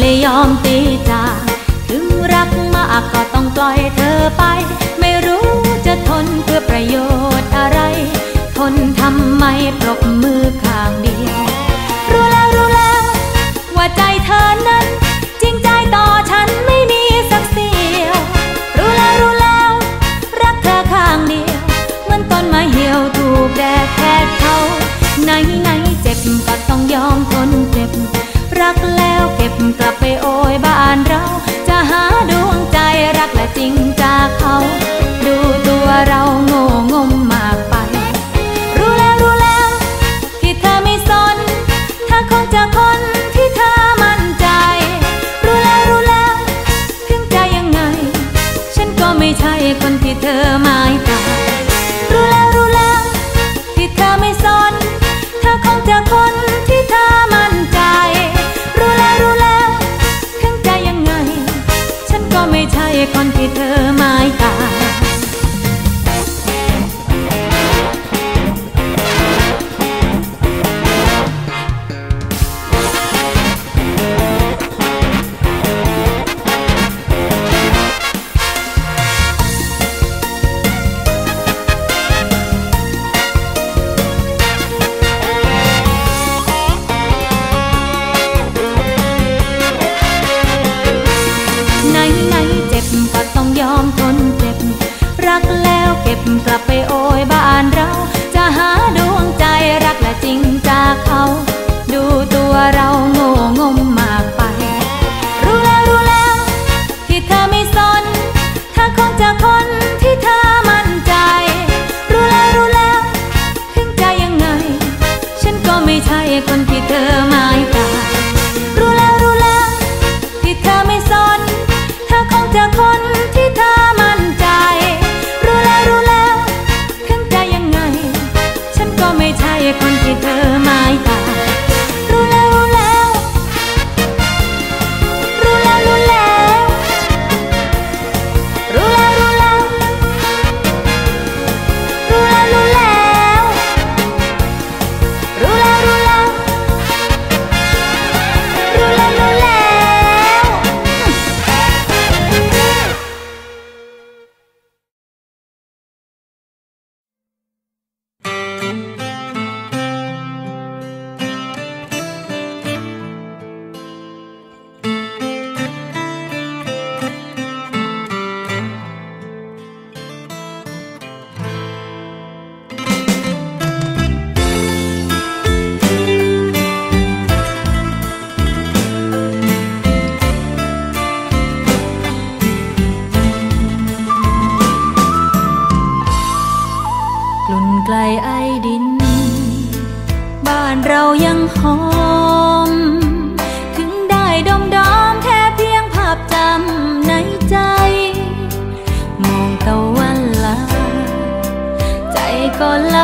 เลยยอมตีจากถึงรักมากก็ต้องปล่อยเธอไป ไม่รู้จะทนเพื่อประโยชน์อะไร ทนทำไมปรบมือข้างเดียว รู้แล้วรู้แล้วว่าใจเธอ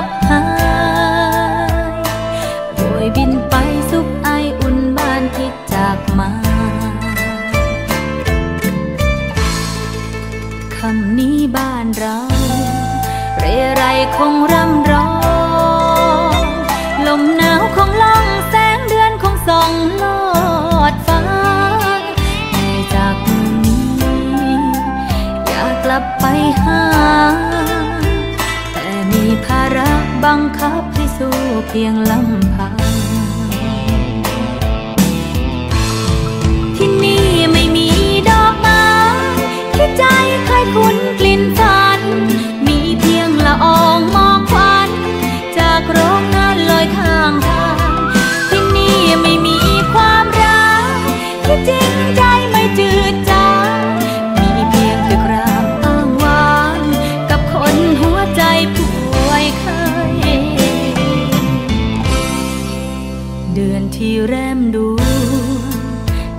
ลับหายโดยบินไปสุขไออุ่นบ้านที่จากมาคำนี้บ้านเรา เรไรคงร่ำร้องลมหนาวคงล่องแสงเดือนคงส่องลอดฟ้าจากนี้ อยากกลับไปหา บังคับให้สู้เพียงลำ อนที่แรมดู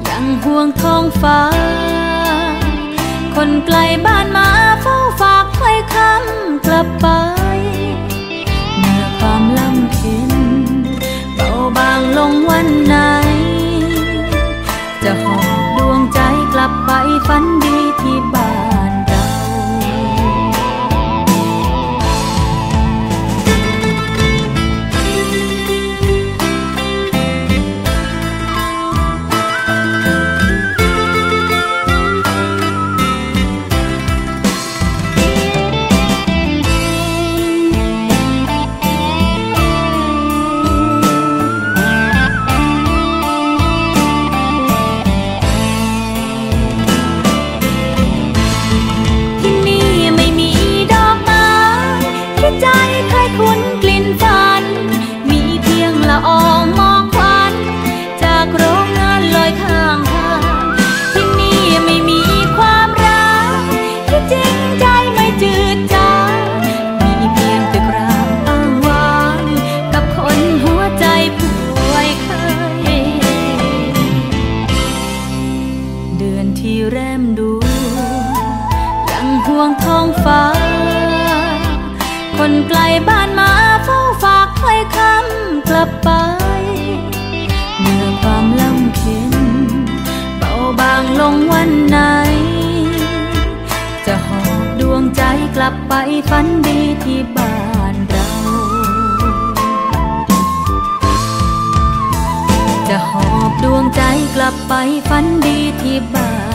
ยังห่วงท้องฟ้า คนไกลบ้านมาเฝ้าฝากไว้คำกลับไปเมื่อความลำเค็ คนไกลบ้านมาเฝ้าฝากถ้คำกลับไป เมื่อความลำเค็นเบาบางลงวันไหน จะหอบดวงใจกลับไปฝันดีที่บ้านเรา จะหอบดวงใจกลับไปฝันดีที่บ้าน